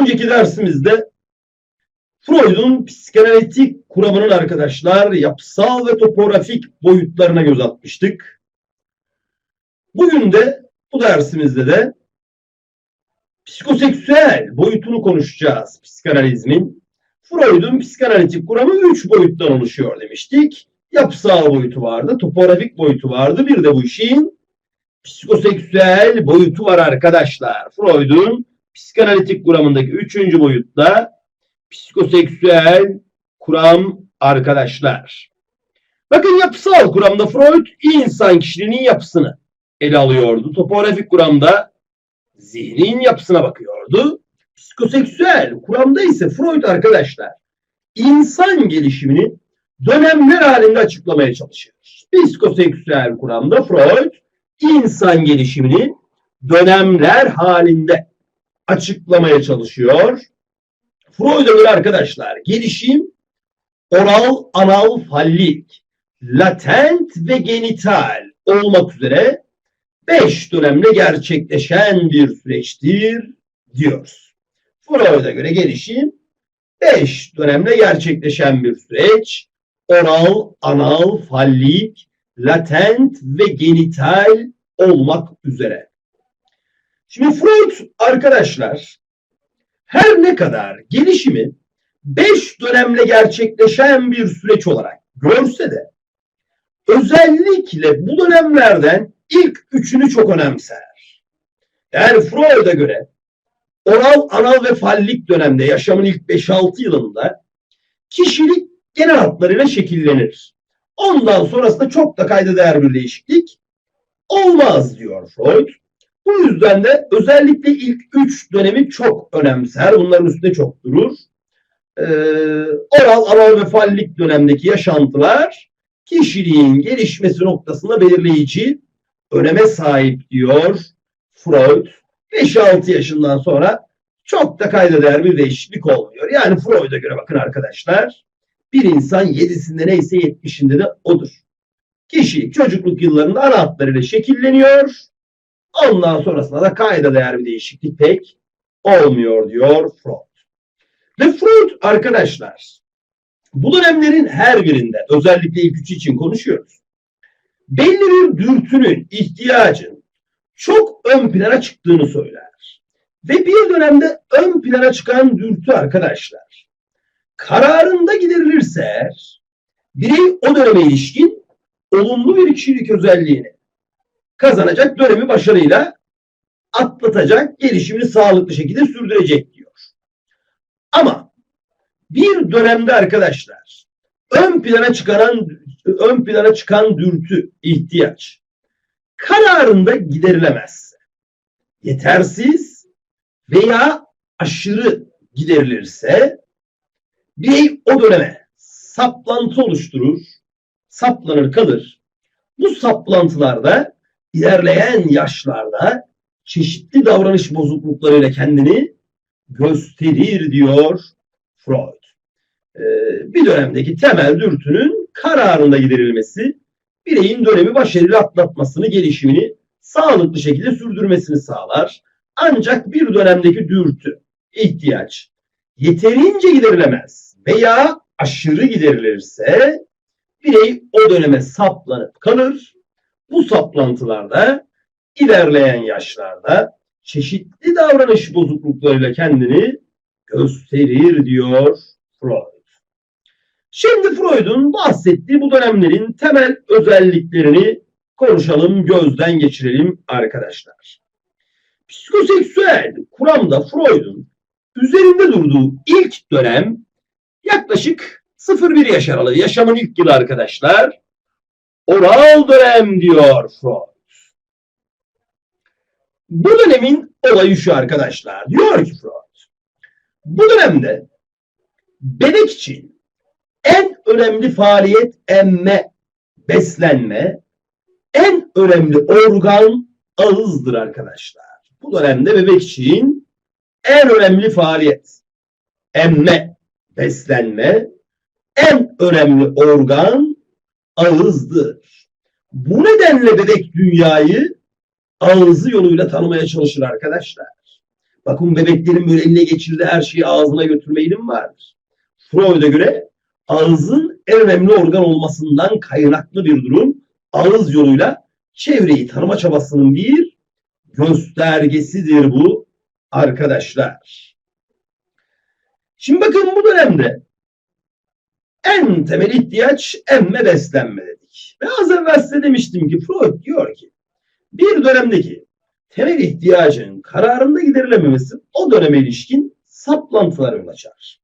önceki dersimizde Freud'un psikanalitik kuramının arkadaşlar yapısal ve topografik boyutlarına göz atmıştık. Bugün de bu dersimizde de psikoseksüel boyutunu konuşacağız psikanalizmin. Freud'un psikanalitik kuramı üç boyuttan oluşuyor demiştik. Yapısal boyutu vardı, topografik boyutu vardı. Bir de bu işin psikoseksüel boyutu var arkadaşlar. Freud'un psikanalitik kuramındaki üçüncü boyutta psikoseksüel kuram arkadaşlar. Bakın yapısal kuramda Freud insan kişiliğinin yapısını ele alıyordu. Topografik kuramda zihnin yapısına bakıyordu. Psikoseksüel kuramda ise Freud arkadaşlar insan gelişimini dönemler halinde açıklamaya çalışıyor. Psikoseksüel kuramda Freud insan gelişimini dönemler halinde açıklamaya çalışıyor. Freud'a göre arkadaşlar gelişim oral, anal, fallik, latent ve genital olmak üzere beş dönemde gerçekleşen bir süreçtir diyoruz. Freud'a göre gelişim beş dönemde gerçekleşen bir süreç. Oral, anal, fallik, latent ve genital olmak üzere. Şimdi Freud arkadaşlar her ne kadar gelişimi beş dönemle gerçekleşen bir süreç olarak görse de özellikle bu dönemlerden ilk üçünü çok önemser. Yani Freud'a göre oral, anal ve fallik dönemde yaşamın ilk 5-6 yılında kişilik genel hatlarıyla şekillenir. Ondan sonrasında çok da kayda değer bir değişiklik olmaz diyor Freud. Bu yüzden de özellikle ilk üç dönemi çok önemser. Bunların üstünde çok durur. Ee, oral, anal ve fallik dönemdeki yaşantılar kişiliğin gelişmesi noktasında belirleyici öneme sahip diyor Freud. 5-6 yaşından sonra çok da kayda değer bir değişiklik olmuyor. Yani Freud'a göre bakın arkadaşlar bir insan yedisinde neyse yetmişinde de odur. Kişi çocukluk yıllarında ana hatlarıyla şekilleniyor. Ondan sonrasında da kayda değer bir değişiklik pek olmuyor diyor Freud. Ve Freud arkadaşlar bu dönemlerin her birinde özellikle ilk üçü için konuşuyoruz. Belli bir dürtünün, ihtiyacın çok ön plana çıktığını söyler. Ve bir dönemde ön plana çıkan dürtü arkadaşlar kararında giderilirse birey o döneme ilişkin olumlu bir kişilik özelliğini kazanacak dönemi başarıyla atlatacak, gelişimini sağlıklı şekilde sürdürecek diyor. Ama bir dönemde arkadaşlar ön plana çıkaran ön plana çıkan dürtü, ihtiyaç kararında giderilemezse yetersiz veya aşırı giderilirse birey o döneme saplantı oluşturur, saplanır kalır. Bu saplantılarda ilerleyen yaşlarda çeşitli davranış bozukluklarıyla kendini gösterir diyor Freud. Ee, bir dönemdeki temel dürtünün kararında giderilmesi bireyin dönemi başarıyla atlatmasını, gelişimini sağlıklı şekilde sürdürmesini sağlar. Ancak bir dönemdeki dürtü, ihtiyaç yeterince giderilemez veya aşırı giderilirse birey o döneme saplanıp kalır. Bu saplantılarda ilerleyen yaşlarda çeşitli davranış bozukluklarıyla kendini gösterir diyor Freud. Şimdi Freud'un bahsettiği bu dönemlerin temel özelliklerini konuşalım, gözden geçirelim arkadaşlar. Psikoseksüel kuramda Freud'un üzerinde durduğu ilk dönem yaklaşık 0-1 yaş aralığı. Yaşamın ilk yılı arkadaşlar. Oral dönem diyor Freud. Bu dönemin olayı şu arkadaşlar. Diyor ki Freud. Bu dönemde bebek için en önemli faaliyet emme, beslenme, en önemli organ ağızdır arkadaşlar. Bu dönemde bebek için en önemli faaliyet emme, beslenme, en önemli organ ağızdır. Bu nedenle bebek dünyayı ağzı yoluyla tanımaya çalışır arkadaşlar. Bakın bebeklerin böyle eline geçirdiği her şeyi ağzına götürme eğilimi vardır. Freud'a göre ağızın en önemli organ olmasından kaynaklı bir durum. Ağız yoluyla çevreyi tanıma çabasının bir göstergesidir bu arkadaşlar. Şimdi bakın bu dönemde en temel ihtiyaç emme beslenme dedik. Ve az evvel size demiştim ki Freud diyor ki bir dönemdeki temel ihtiyacın kararında giderilememesi o döneme ilişkin saplantılara yol açar.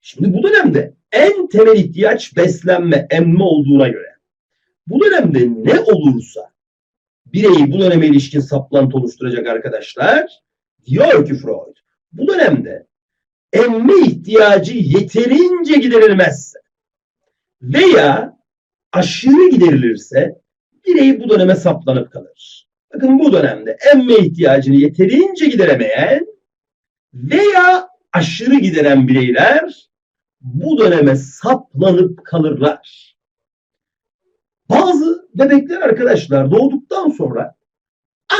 Şimdi bu dönemde en temel ihtiyaç beslenme, emme olduğuna göre bu dönemde ne olursa bireyi bu döneme ilişkin saplantı oluşturacak arkadaşlar diyor ki Freud bu dönemde emme ihtiyacı yeterince giderilmezse veya aşırı giderilirse birey bu döneme saplanıp kalır. Bakın bu dönemde emme ihtiyacını yeterince gideremeyen veya aşırı gideren bireyler bu döneme saplanıp kalırlar. Bazı bebekler arkadaşlar doğduktan sonra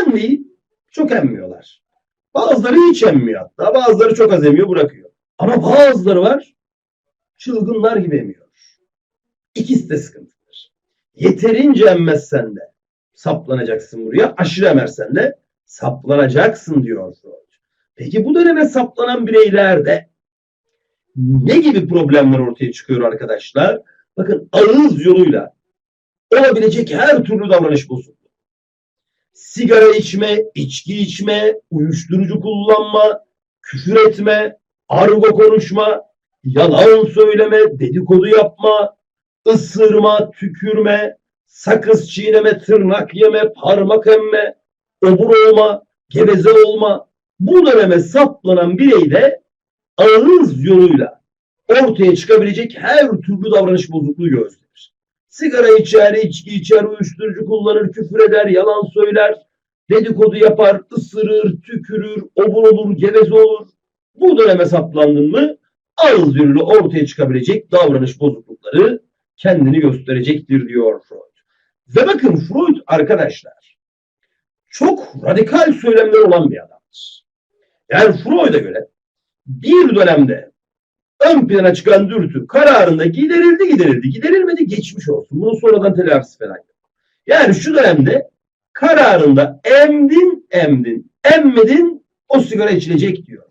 anneyi çok emmiyorlar. Bazıları hiç emmiyor hatta. Bazıları çok az emiyor bırakıyor. Ama bazıları var çılgınlar gibi emiyor. İkisi de sıkıntıdır. Yeterince emmezsen de saplanacaksın buraya. Aşırı emersen de saplanacaksın diyor Freud. Peki bu döneme saplanan bireylerde ne gibi problemler ortaya çıkıyor arkadaşlar? Bakın ağız yoluyla olabilecek her türlü davranış bozukluğu. Sigara içme, içki içme, uyuşturucu kullanma, küfür etme, argo konuşma, yalan söyleme, dedikodu yapma, ısırma, tükürme, sakız çiğneme, tırnak yeme, parmak emme, obur olma, geveze olma. Bu döneme saplanan bireyde ağız yoluyla ortaya çıkabilecek her türlü davranış bozukluğu gösterir. Sigara içer, içki içer, uyuşturucu kullanır, küfür eder, yalan söyler, dedikodu yapar, ısırır, tükürür, obur olur, geveze olur. Bu döneme saplandın mı ağız yoluyla ortaya çıkabilecek davranış bozuklukları kendini gösterecektir diyor Freud. Ve bakın Freud arkadaşlar çok radikal söylemler olan bir adamdır. Yani Freud'a göre bir dönemde ön plana çıkan dürtü kararında giderildi giderildi giderilmedi geçmiş olsun. Bunun sonradan telafisi falan yok. Yani şu dönemde kararında emdin emdin emmedin o sigara içilecek diyor.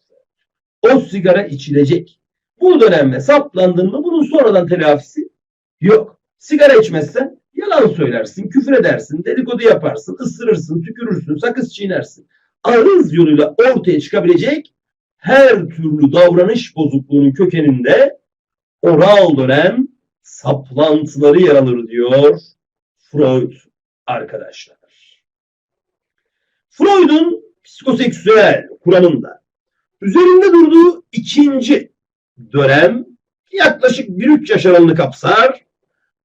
O sigara içilecek. Bu dönemde saplandın mı bunun sonradan telafisi yok. Sigara içmezsen yalan söylersin, küfür edersin, dedikodu yaparsın, ısırırsın, tükürürsün, sakız çiğnersin. Ağız yoluyla ortaya çıkabilecek her türlü davranış bozukluğunun kökeninde oral dönem saplantıları yer alır diyor Freud arkadaşlar. Freud'un psikoseksüel kuramında üzerinde durduğu ikinci dönem yaklaşık 1-3 yaş aralığını kapsar.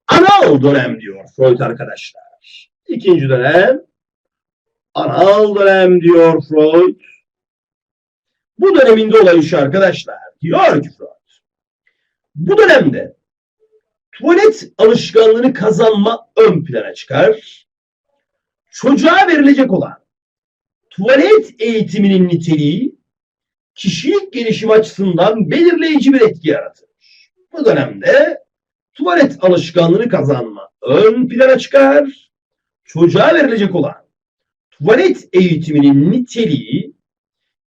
Anal dönem diyor Freud arkadaşlar. İkinci dönem anal dönem diyor Freud. Bu döneminde olan iş arkadaşlar diyor ki Freud. Bu dönemde tuvalet alışkanlığını kazanma ön plana çıkar. Çocuğa verilecek olan tuvalet eğitiminin niteliği kişilik gelişim açısından belirleyici bir etki yaratır. Bu dönemde tuvalet alışkanlığını kazanma ön plana çıkar. Çocuğa verilecek olan tuvalet eğitiminin niteliği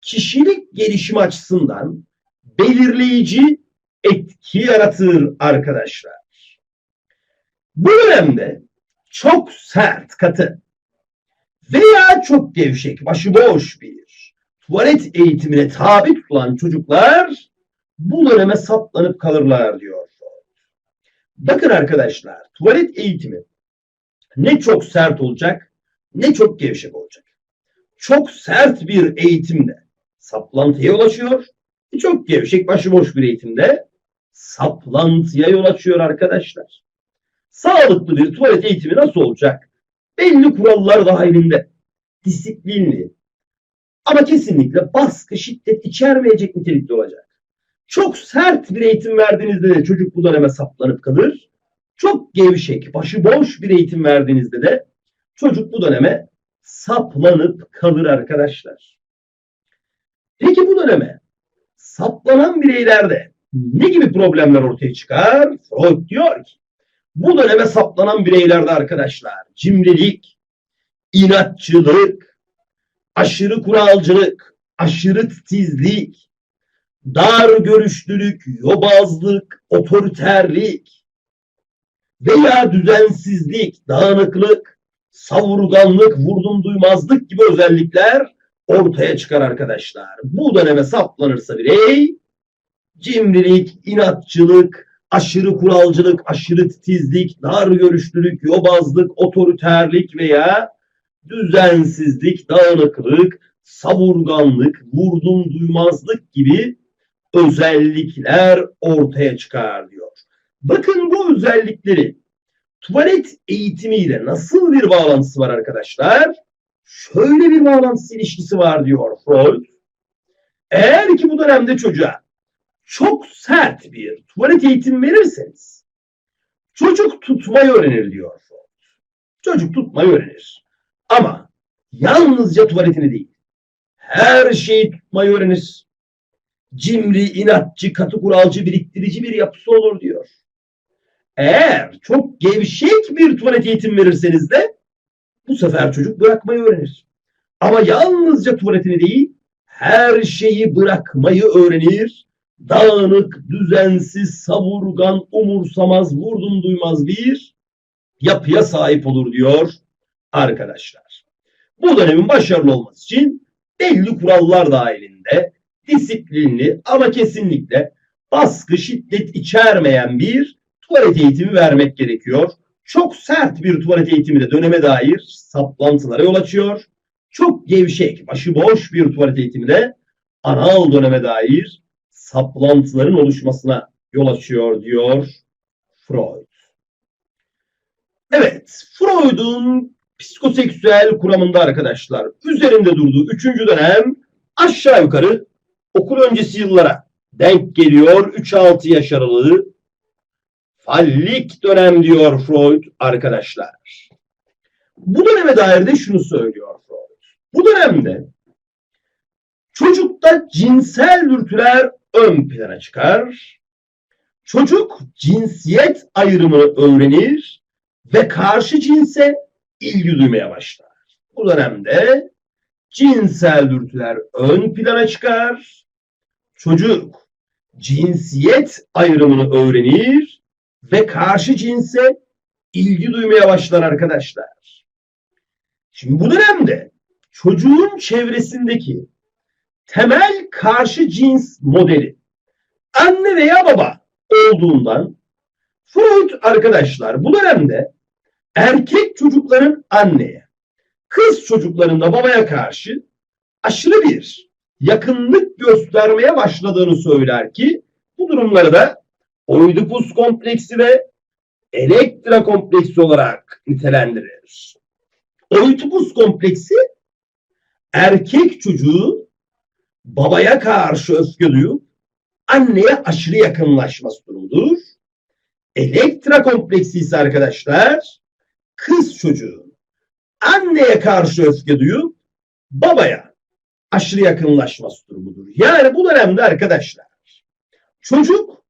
kişilik gelişim açısından belirleyici etki yaratır arkadaşlar. Bu dönemde çok sert, katı veya çok gevşek, başıboş bir tuvalet eğitimine tabi tutulan çocuklar bu döneme saplanıp kalırlar diyor. Bakın arkadaşlar, tuvalet eğitimi ne çok sert olacak ne çok gevşek olacak. Çok sert bir eğitimde saplantıya yol açıyor. Çok gevşek başıboş bir eğitimde saplantıya yol açıyor arkadaşlar. Sağlıklı bir tuvalet eğitimi nasıl olacak? Belli kurallar dahilinde. Disiplinli. Ama kesinlikle baskı, şiddet içermeyecek nitelikte olacak. Çok sert bir eğitim verdiğinizde de çocuk bu döneme saplanıp kalır. Çok gevşek, başıboş bir eğitim verdiğinizde de çocuk bu döneme saplanıp kalır arkadaşlar. Peki bu döneme saplanan bireylerde ne gibi problemler ortaya çıkar? Freud diyor ki bu döneme saplanan bireylerde arkadaşlar cimrilik, inatçılık, aşırı kuralcılık, aşırı titizlik, dar görüşlülük, yobazlık, otoriterlik veya düzensizlik, dağınıklık, savurganlık, vurdum duymazlık gibi özellikler ortaya çıkar arkadaşlar. Bu döneme saplanırsa birey cimrilik, inatçılık, aşırı kuralcılık, aşırı titizlik, dar görüşlülük, yobazlık, otoriterlik veya düzensizlik, dağınıklık, savurganlık, vurdum duymazlık gibi özellikler ortaya çıkar diyor. Bakın bu özellikleri tuvalet eğitimiyle nasıl bir bağlantısı var arkadaşlar? Şöyle bir bağlantısı ilişkisi var diyor Freud. Eğer ki bu dönemde çocuğa çok sert bir tuvalet eğitimi verirseniz çocuk tutmayı öğrenir diyor Freud. Çocuk tutmayı öğrenir. Ama yalnızca tuvaletini değil, her şeyi tutmayı öğrenir. Cimri, inatçı, katı kuralcı, biriktirici bir yapısı olur diyor. Eğer çok gevşek bir tuvalet eğitim verirseniz de bu sefer çocuk bırakmayı öğrenir. Ama yalnızca tuvaletini değil, her şeyi bırakmayı öğrenir. Dağınık, düzensiz, savurgan, umursamaz, vurdum duymaz bir yapıya sahip olur diyor arkadaşlar. Bu dönemin başarılı olması için belli kurallar dahilinde disiplinli ama kesinlikle baskı, şiddet içermeyen bir tuvalet eğitimi vermek gerekiyor. Çok sert bir tuvalet eğitimi döneme dair saplantılara yol açıyor. Çok gevşek, başıboş bir tuvalet eğitimi de anal döneme dair saplantıların oluşmasına yol açıyor diyor Freud. Evet, Freud'un psikoseksüel kuramında arkadaşlar üzerinde durduğu üçüncü dönem aşağı yukarı okul öncesi yıllara denk geliyor. 3-6 yaş aralığı fallik dönem diyor Freud arkadaşlar. Bu döneme dair de şunu söylüyor Freud. Bu dönemde çocukta cinsel dürtüler ön plana çıkar. Çocuk cinsiyet ayrımını öğrenir ve karşı cinse ilgi duymaya başlar. Bu dönemde cinsel dürtüler ön plana çıkar. Çocuk cinsiyet ayrımını öğrenir ve karşı cinse ilgi duymaya başlar arkadaşlar. Şimdi bu dönemde çocuğun çevresindeki temel karşı cins modeli anne veya baba olduğundan Freud arkadaşlar bu dönemde erkek çocukların anneye, kız çocukların da babaya karşı aşırı bir yakınlık göstermeye başladığını söyler ki bu durumları da Oidipus kompleksi ve Elektra kompleksi olarak nitelendirir. Oidipus kompleksi erkek çocuğu babaya karşı öfke duyup anneye aşırı yakınlaşması durumudur. Elektra kompleksi ise arkadaşlar kız çocuğu anneye karşı öfke duyup babaya aşırı yakınlaşması durumudur. Yani bu dönemde arkadaşlar çocuk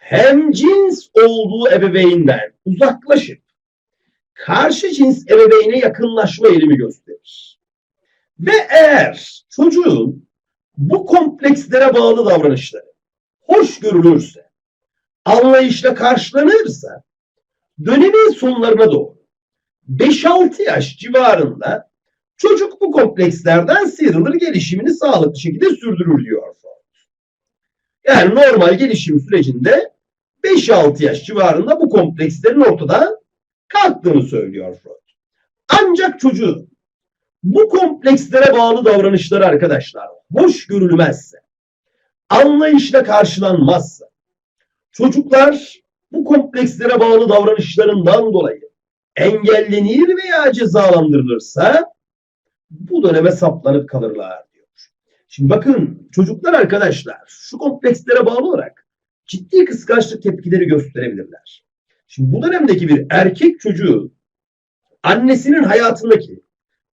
hem cins olduğu ebeveynden uzaklaşıp karşı cins ebeveyne yakınlaşma eğilimi gösterir. Ve eğer çocuğun bu komplekslere bağlı davranışları hoş görülürse, anlayışla karşılanırsa dönemin sonlarına doğru 5-6 yaş civarında çocuk bu komplekslerden sıyrılır, gelişimini sağlıklı şekilde sürdürür diyor Yani normal gelişim sürecinde 5-6 yaş civarında bu komplekslerin ortadan kalktığını söylüyor Freud. Ancak çocuğun bu komplekslere bağlı davranışları arkadaşlar hoş görülmezse, anlayışla karşılanmazsa, çocuklar bu komplekslere bağlı davranışlarından dolayı engellenir veya cezalandırılırsa bu döneme saplanıp kalırlar. Şimdi bakın çocuklar arkadaşlar şu komplekslere bağlı olarak ciddi kıskançlık tepkileri gösterebilirler. Şimdi bu dönemdeki bir erkek çocuğu annesinin hayatındaki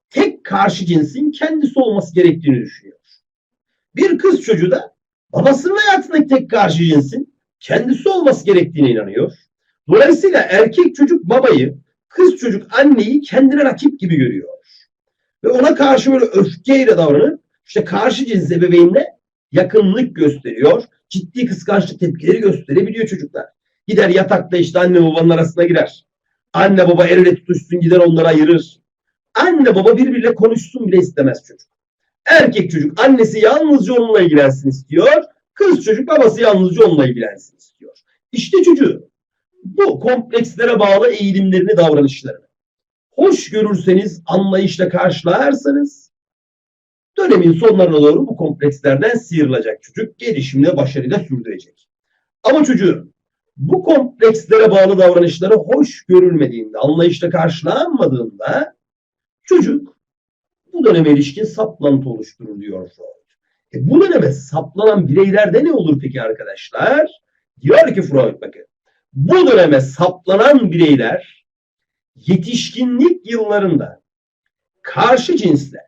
tek karşı cinsin kendisi olması gerektiğini düşünüyor. Bir kız çocuğu da babasının hayatındaki tek karşı cinsin kendisi olması gerektiğine inanıyor. Dolayısıyla erkek çocuk babayı, kız çocuk anneyi kendine rakip gibi görüyor. Ve ona karşı böyle öfkeyle davranıp işte karşı cins ebeveynle yakınlık gösteriyor. Ciddi kıskançlık tepkileri gösterebiliyor çocuklar. Gider yatakta işte anne babanın arasına girer. Anne baba el ele tutuşsun gider onları ayırır. Anne baba birbiriyle konuşsun bile istemez çocuk. Erkek çocuk annesi yalnızca onunla ilgilensin istiyor. Kız çocuk babası yalnızca onunla ilgilensin istiyor. İşte çocuğu bu komplekslere bağlı eğilimlerini, davranışlarını hoş görürseniz, anlayışla karşılarsanız dönemin sonlarına doğru bu komplekslerden sıyrılacak çocuk gelişimini başarıyla sürdürecek. Ama çocuğun bu komplekslere bağlı davranışları hoş görülmediğinde, anlayışla karşılanmadığında çocuk bu döneme ilişkin saplantı oluşturur diyor Freud. E bu döneme saplanan bireylerde ne olur peki arkadaşlar? Diyor ki Freud bakın. Bu döneme saplanan bireyler yetişkinlik yıllarında karşı cinsle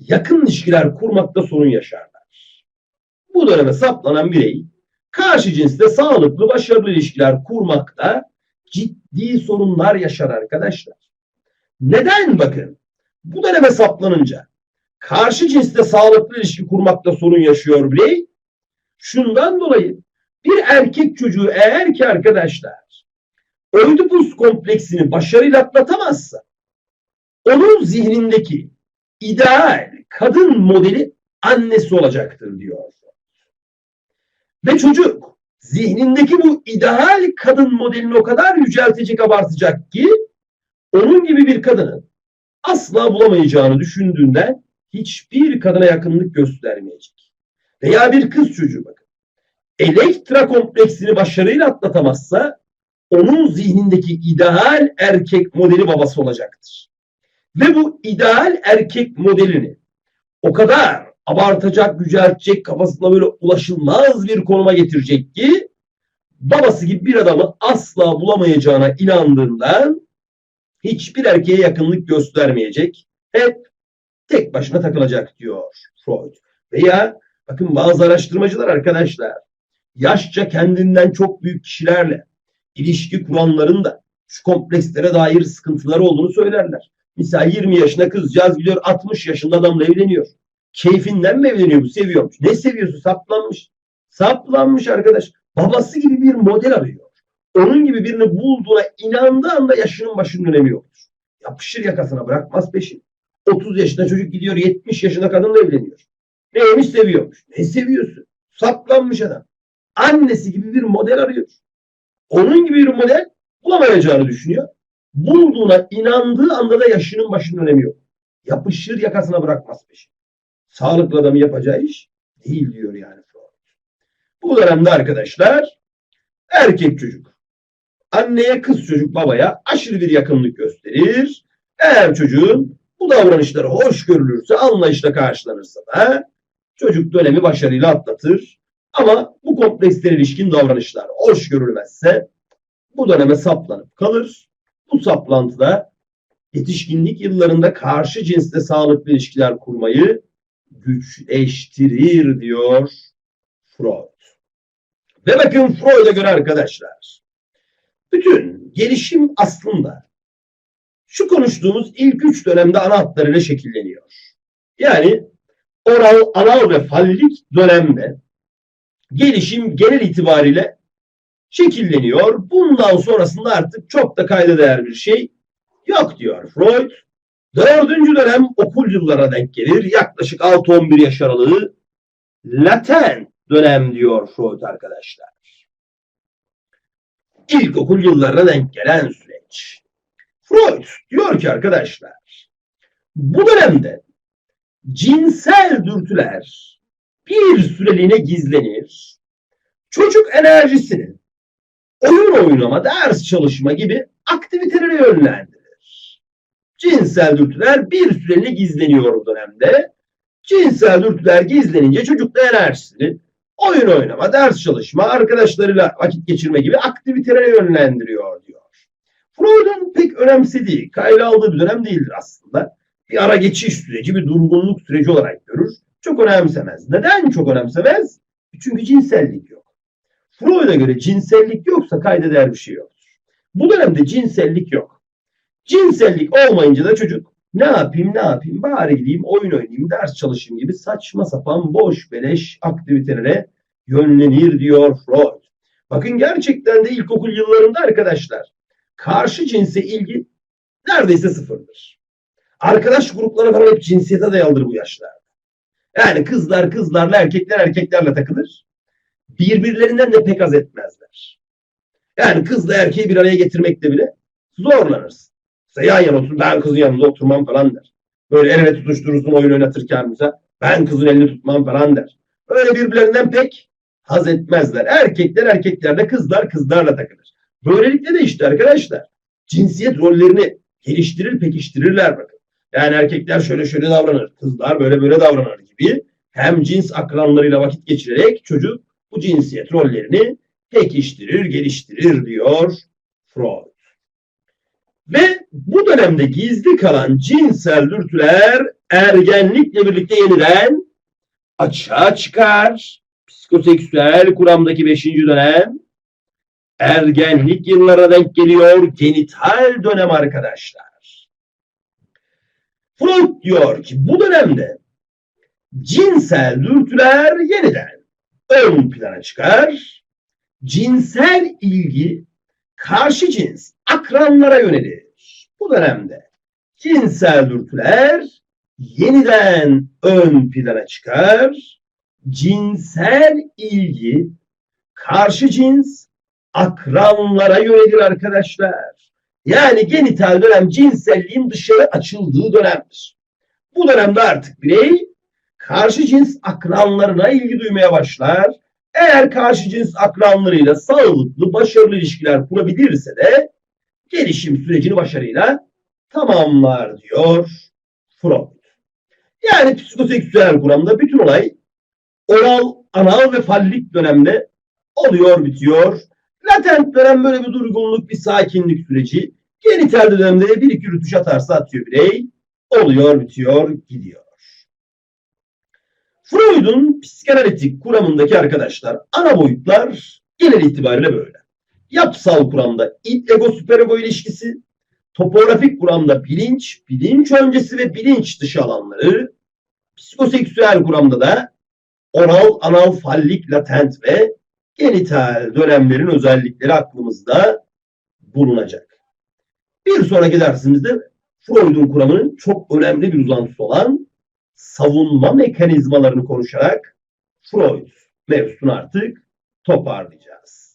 yakın ilişkiler kurmakta sorun yaşarlar. Bu döneme saplanan birey karşı cinsle sağlıklı, başarılı ilişkiler kurmakta ciddi sorunlar yaşar arkadaşlar. Neden bakın? Bu döneme saplanınca karşı cinsle sağlıklı ilişki kurmakta sorun yaşıyor birey. Şundan dolayı bir erkek çocuğu eğer ki arkadaşlar Oedipus kompleksini başarıyla atlatamazsa onun zihnindeki ideal kadın modeli annesi olacaktır diyor. Ve çocuk zihnindeki bu ideal kadın modelini o kadar yüceltecek, abartacak ki onun gibi bir kadının asla bulamayacağını düşündüğünden hiçbir kadına yakınlık göstermeyecek. Veya bir kız çocuğu bakın. Elektra kompleksini başarıyla atlatamazsa onun zihnindeki ideal erkek modeli babası olacaktır. Ve bu ideal erkek modelini o kadar abartacak, yüceltecek, kafasında böyle ulaşılmaz bir konuma getirecek ki babası gibi bir adamı asla bulamayacağına inandığından hiçbir erkeğe yakınlık göstermeyecek. Hep tek başına takılacak diyor Freud. Veya bakın bazı araştırmacılar arkadaşlar yaşça kendinden çok büyük kişilerle ilişki kuranların da şu komplekslere dair sıkıntıları olduğunu söylerler. Mesela 20 yaşında kızcağız gidiyor 60 yaşında adamla evleniyor. Keyfinden mi evleniyor bu? Seviyormuş. Ne seviyorsun? Saplanmış. Saplanmış arkadaş. Babası gibi bir model arıyor. Onun gibi birini bulduğuna inandığı anda yaşının başının önemi yoktur. Yapışır yakasına bırakmaz peşin. 30 yaşında çocuk gidiyor 70 yaşında kadınla evleniyor. Neymiş seviyormuş. Ne seviyorsun? Saplanmış adam. Annesi gibi bir model arıyor. Onun gibi bir model bulamayacağını düşünüyor. Bulduğuna inandığı anda da yaşının başının önemi yok. Yapışır yakasına bırakmaz peşin. Sağlıklı adamın yapacağı iş değil diyor yani. Bu dönemde arkadaşlar erkek çocuk anneye kız çocuk babaya aşırı bir yakınlık gösterir. Eğer çocuğun bu davranışları hoş görülürse, anlayışla karşılanırsa da çocuk dönemi başarıyla atlatır. Ama bu kompleksler ilişkin davranışlar hoş görülmezse bu döneme saplanıp kalır. Bu saplantıda yetişkinlik yıllarında karşı cinsle sağlıklı ilişkiler kurmayı güçleştirir diyor Freud. Ve bakın Freud'a göre arkadaşlar bütün gelişim aslında şu konuştuğumuz ilk üç dönemde ana hatlarıyla şekilleniyor. Yani oral, anal ve fallik dönemde gelişim genel itibariyle şekilleniyor. Bundan sonrasında artık çok da kayda değer bir şey yok diyor Freud. Dördüncü dönem okul yıllara denk gelir. Yaklaşık 6-11 yaş aralığı latent dönem diyor Freud arkadaşlar. İlkokul yıllarına denk gelen süreç. Freud diyor ki arkadaşlar bu dönemde cinsel dürtüler bir süreliğine gizlenir. Çocuk enerjisini oyun oynama, ders çalışma gibi aktivitelere yönlendirir. Cinsel dürtüler bir süreliğine gizleniyor o dönemde. Cinsel dürtüler gizlenince çocuk da enerjisini oyun oynama, ders çalışma, arkadaşlarıyla vakit geçirme gibi aktivitelere yönlendiriyor diyor. Freud'un pek önemsediği, kayla aldığı bir dönem değildir aslında. Bir ara geçiş süreci, bir durgunluk süreci olarak görür. çok önemsemez. Neden çok önemsemez? Çünkü cinsellik yok. Freud'a göre cinsellik yoksa kayda değer bir şey yoktur. Bu dönemde cinsellik yok. Cinsellik olmayınca da çocuk ne yapayım ne yapayım bari gideyim oyun oynayayım ders çalışayım gibi saçma sapan boş beleş aktivitelere yönlenir diyor Freud. Bakın gerçekten de ilkokul yıllarında arkadaşlar karşı cinse ilgi neredeyse sıfırdır. Arkadaş grupları falan hep cinsiyete dayalıdır bu yaşlarda. Yani kızlar kızlarla erkekler erkeklerle takılır. Birbirlerinden de pek az etmezler. Yani kızla erkeği bir araya getirmekte bile zorlanırsın. İşte yan yana otur ben kızın yanında oturmam falan der. Böyle el ele tutuşturursun oyun oynatırken mesela ben kızın elini tutmam falan der. Öyle birbirlerinden pek haz etmezler. Erkekler erkeklerle kızlar kızlarla takılır. Böylelikle de işte arkadaşlar cinsiyet rollerini geliştirir pekiştirirler bakın. Yani erkekler şöyle şöyle davranır, kızlar böyle böyle davranır gibi hem cins akranlarıyla vakit geçirerek çocuk bu cinsiyet rollerini pekiştirir, geliştirir diyor Freud. Ve bu dönemde gizli kalan cinsel dürtüler ergenlikle birlikte yeniden açığa çıkar. Psikoseksüel kuramdaki 5. dönem ergenlik yıllara denk geliyor. Genital dönem arkadaşlar. Freud diyor ki bu dönemde cinsel dürtüler yeniden ön plana çıkar. Cinsel ilgi karşı cins akranlara yönelir. Bu dönemde cinsel dürtüler yeniden ön plana çıkar. Cinsel ilgi karşı cins akranlara yönelir arkadaşlar. Yani genital dönem cinselliğin dışarı açıldığı dönemdir. Bu dönemde artık birey karşı cins akranlarına ilgi duymaya başlar. Eğer karşı cins akranlarıyla sağlıklı, başarılı ilişkiler kurabilirse de gelişim sürecini başarıyla tamamlar diyor Freud. Yani psikoseksüel kuramda bütün olay oral, anal ve fallik dönemde oluyor, bitiyor. Latent dönem böyle bir durgunluk, bir sakinlik süreci. Genital dönemde bir iki rütuş atarsa atıyor birey. Oluyor, bitiyor, gidiyor. Freud'un psikanalitik kuramındaki arkadaşlar ana boyutlar genel itibariyle böyle. Yapısal kuramda ego süperego ilişkisi, topografik kuramda bilinç, bilinç öncesi ve bilinç dışı alanları, psikoseksüel kuramda da oral, anal, fallik, latent ve genital dönemlerin özellikleri aklımızda bulunacak. Bir sonraki dersimizde Freud'un kuramının çok önemli bir uzantısı olan savunma mekanizmalarını konuşarak Freud mevzusunu artık toparlayacağız.